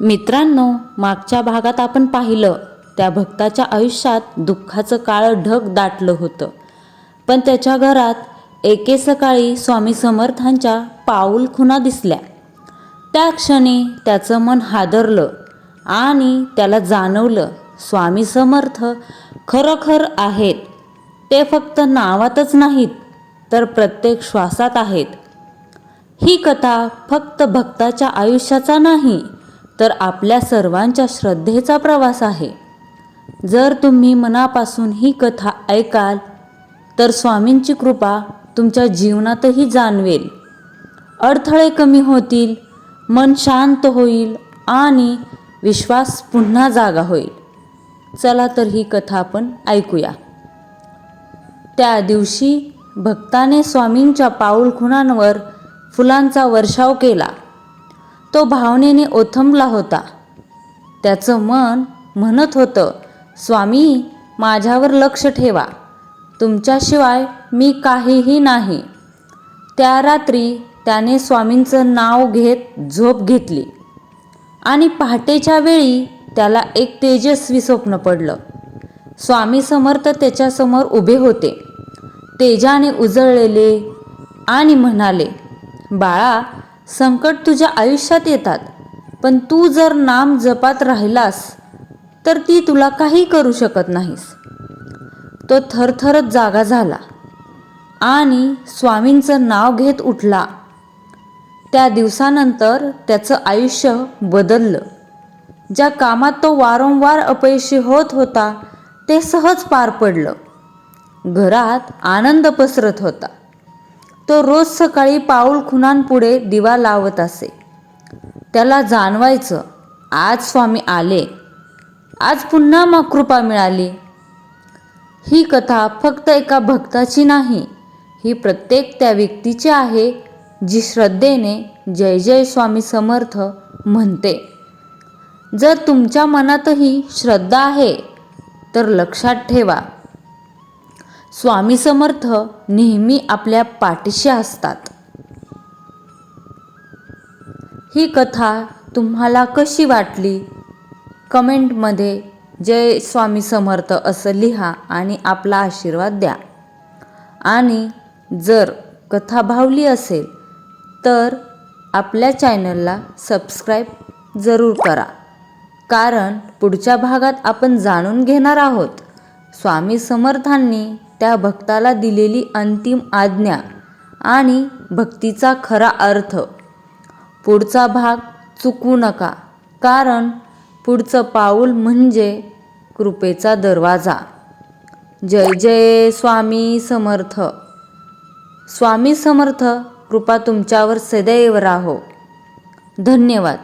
मित्रांनो मागच्या भागात आपण पाहिलं त्या भक्ताच्या आयुष्यात दुःखाचं काळं ढग दाटलं होतं. पण त्याच्या घरात एके सकाळी स्वामी समर्थांच्या पाऊल खुना दिसल्या. त्या क्षणी त्याचं मन हादरलं आणि त्याला जाणवलं स्वामी समर्थ खरोखर आहेत. ते फक्त नावातच नाहीत तर प्रत्येक श्वासात आहेत. ही कथा फक्त भक्ताच्या आयुष्याचा नाही तर आपल्या सर्वांच्या श्रद्धेचा प्रवास आहे. जर तुम्ही मनापासून ही कथा ऐकाल तर स्वामींची कृपा तुमच्या जीवनातही जाणवेल. अडथळे कमी होतील मन शांत होईल आणि विश्वास पुन्हा जागा होईल. चला तर ही कथा आपण ऐकूया. त्या दिवशी भक्ताने स्वामींच्या पाऊलखुणांवर फुलांचा वर्षाव केला. तो भावनेने ओथंबला होता. त्याचं मन म्हणत होतं स्वामी माझ्यावर लक्ष ठेवा. तुमच्याशिवाय मी काहीही नाही. त्या रात्री त्याने स्वामींचं नाव घेत झोप घेतली. आणि पहाटेच्या वेळी त्याला एक तेजस्वी स्वप्न पडलं. स्वामी समर्थ त्याच्यासमोर उभे होते. तेजाने उजळलेले आणि म्हणाले बाळा संकट तुझ्या आयुष्यात येतात. पण तू जर नाम जपात राहिलास तर ती तुला काही करू शकत नाहीस. तो थरथरत जागा झाला आणि स्वामींचं नाव घेत उठला. त्या दिवसानंतर त्याचं आयुष्य बदललं. ज्या कामात तो वारंवार अपयशी होत होता ते सहज पार पडलं. घरात आनंद पसरत होता. तो रोज सकाळी पाऊल खुणांपुढे दिवा लावत असे. त्याला जाणवायचं आज स्वामी आले. आज पुन्हा मग कृपा मिळाली. ही कथा फक्त एका भक्ताची नाही ही प्रत्येक त्या व्यक्तीची आहे जी श्रद्धेने जय जय स्वामी समर्थ म्हणते. जर तुमच्या मनातही श्रद्धा आहे तर लक्षात ठेवा. स्वामी समर्थ नेहमी आपल्या पाठीशी असतात. ही कथा तुम्हाला कशी वाटली? कमेंटमध्ये जय स्वामी समर्थ असं लिहा आणि आपला आशीर्वाद द्या. आणि जर कथा भावली असेल तर आपल्या चॅनलला सबस्क्राईब जरूर करा. कारण पुढच्या भागात आपण जाणून घेणार आहोत. स्वामी समर्थांनी त्या भक्ताला दिलेली अंतिम आज्ञा आणि भक्तीचा खरा अर्थ. पुढचा भाग चुकू नका कारण पुढचं पाऊल म्हणजे कृपेचा दरवाजा. जय जय स्वामी समर्थ. स्वामी समर्थ कृपा तुमच्यावर सदैव राहो. धन्यवाद.